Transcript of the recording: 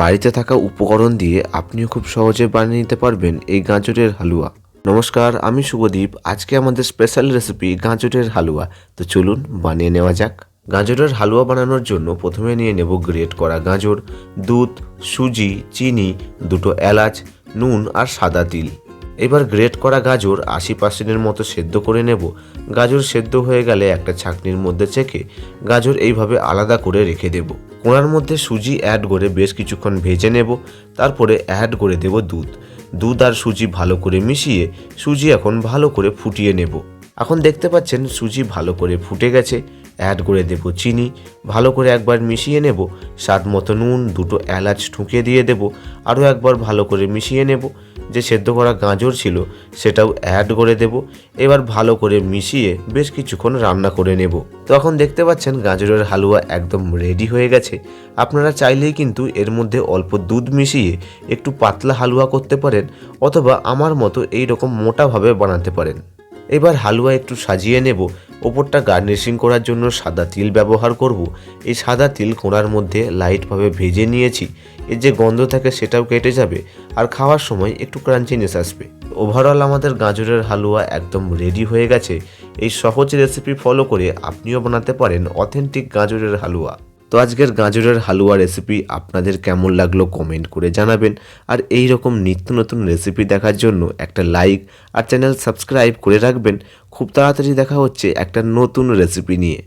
বাড়িতে থাকা উপকরণ দিয়ে আপনিও খুব সহজে বানিয়ে নিতে পারবেন এই গাজরের হালুয়া। নমস্কার, আমি শুভদীপ। আজকে আমাদের স্পেশাল রেসিপি গাজরের হালুয়া। তো চলুন, বানিয়ে নেওয়া যাক। গাজরের হালুয়া বানানোর জন্য প্রথমে নিয়ে নেব গ্রেট করা গাজর, দুধ, সুজি, চিনি, দুটো এলাচ, নুন আর সাদা তিল। এবার গ্রেট করা গাজর আশি পার্সেন্টের মতো সেদ্ধ করে নেব। গাজর সেদ্ধ হয়ে গেলে একটা ছাঁকনির মধ্যে চেকে গাজর এইভাবে আলাদা করে রেখে দেব। কোড়ার মধ্যে সুজি অ্যাড করে বেশ কিছুক্ষণ ভেজে নেব। তারপরে অ্যাড করে দেব দুধ। দুধ আর সুজি ভালো করে মিশিয়ে সুজি এখন ভালো করে ফুটিয়ে নেব। এখন দেখতে পাচ্ছেন সুজি ভালো করে ফুটে গেছে। অ্যাড করে দেব চিনি। ভালো করে একবার মিশিয়ে নেব। স্বাদ মতো নুন, দুটো এলাচ ঠুকে দিয়ে দেব। আরও একবার ভালো করে মিশিয়ে নেব। যে সেদ্ধ করা গাজর ছিল সেটাও অ্যাড করে দেব। এবার ভালো করে মিশিয়ে বেশ কিছুক্ষণ রান্না করে নেব। তখন দেখতে পাচ্ছেন গাজরের হালুয়া একদম রেডি হয়ে গেছে। আপনারা চাইলেই কিন্তু এর মধ্যে অল্প দুধ মিশিয়ে একটু পাতলা হালুয়া করতে পারেন অথবা আমার মতো এই রকম মোটাভাবে বানাতে পারেন। এবার হালুয়া একটু সাজিয়ে নেব। ওপরটা গার্নিশিং করার জন্য সাদা তিল ব্যবহার করব। এই সাদা তিল কোনার মধ্যে লাইটভাবে ভেজে নিয়েছি। এর যে গন্ধ থাকে সেটাও কেটে যাবে আর খাওয়ার সময় একটু ক্রাঞ্চিনেস আসবে। ওভারঅল আমাদের গাজরের হালুয়া একদম রেডি হয়ে গেছে। এই সহজ রেসিপি ফলো করে আপনিও বানাতে পারেন অথেন্টিক গাজরের হালুয়া। তো আজকের গাজরের হালুয়া রেসিপি আপনাদের কেমন লাগল কমেন্ট করে জানাবেন। আর এই রকম নিত্য নতুন রেসিপি দেখার জন্য একটা লাইক আর চ্যানেল সাবস্ক্রাইব করে রাখবেন। খুব তাড়াতাড়ি দেখা হচ্ছে একটা নতুন রেসিপি নিয়ে।